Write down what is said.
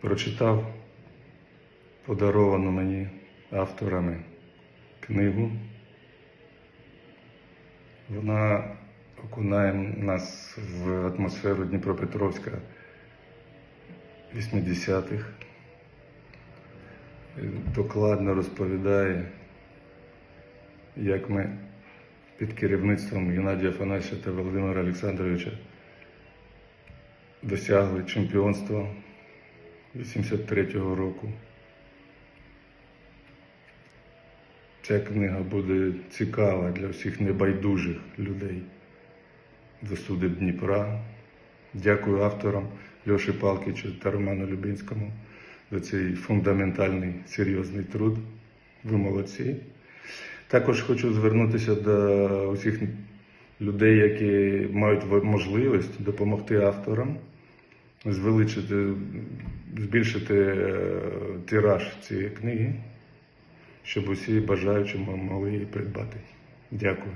прочитав подаровану мені авторами книгу. Вона окунає нас в атмосферу Дніпропетровська 80-х. Докладно розповідає, як ми під керівництвом Геннадія Афанасьовича та Володимира Олександровича досягли чемпіонства 83-го року. Ця книга буде цікава для всіх небайдужих людей до суди Дніпра. Дякую авторам Льоші Палкічу та Роману Любинському за цей фундаментальний серйозний труд. Ви молодці. Також хочу звернутися до усіх людей, які мають можливість допомогти авторам, звеличити, збільшити е, тираж цієї книги, щоб усі бажаючі могли її придбати. Дякую.